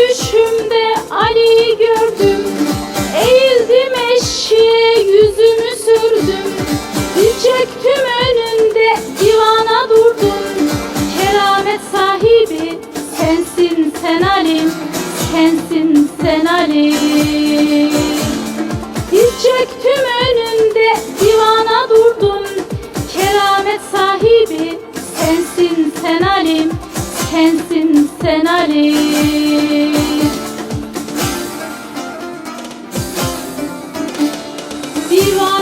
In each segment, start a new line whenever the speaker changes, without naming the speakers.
düşümde Ali'yi gördüm. Eğildim eşeğe yüzümü sürdüm. Dil çöktüm önünde divana durdum. Keramet sahibi sensin sen Alim Sensin sen Alim Dil çöktüm önünde divana durdum. Keramet sahibi sensin sen Alim Sensin sen Alim Divana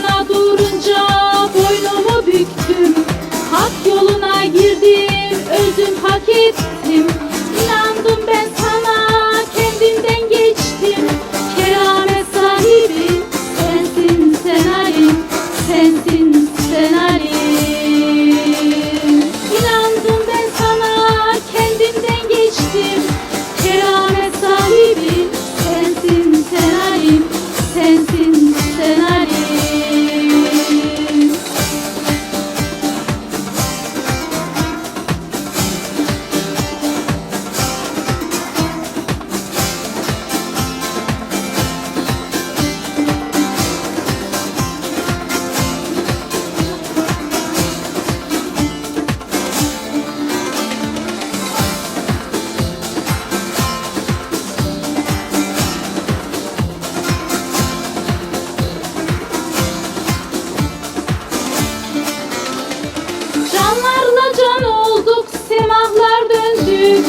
döndük.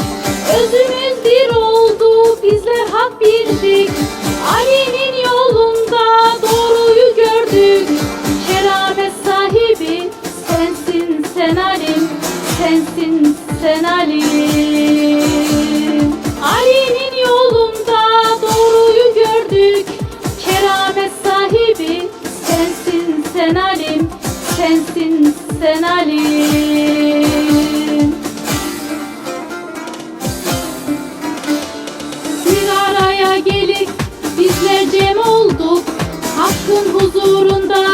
Özümüz bir oldu, bizler hak bildik. Ali'nin yolunda doğruyu gördük. Keramet sahibi sensin sen Alim, sensin sen Alim. Ali'nin yolunda doğruyu gördük. Keramet sahibi sensin sen Alim, sensin sen Alim. Hakkın huzurunda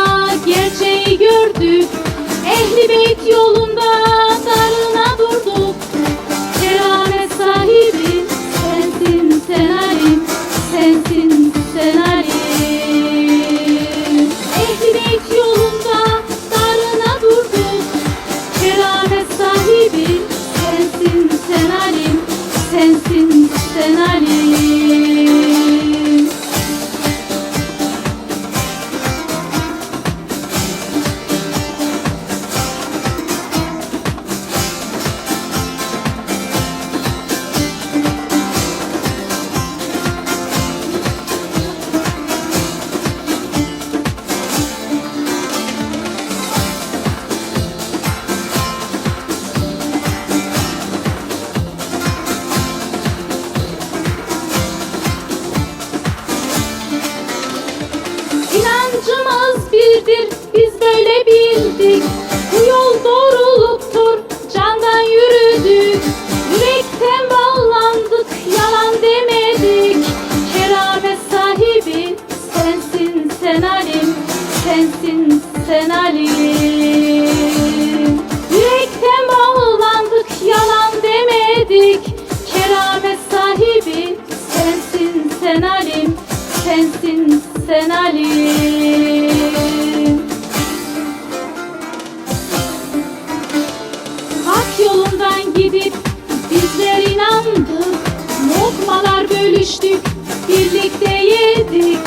düştük, birlikte yedik.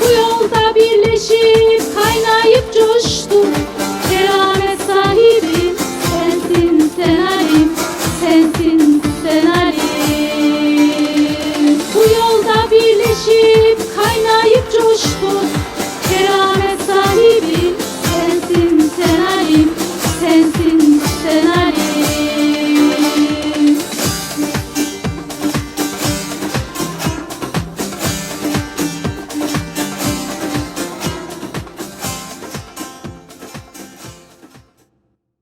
Bu yolda birleşip kaynayıp coştuk. Keramet sahibi sensin sen.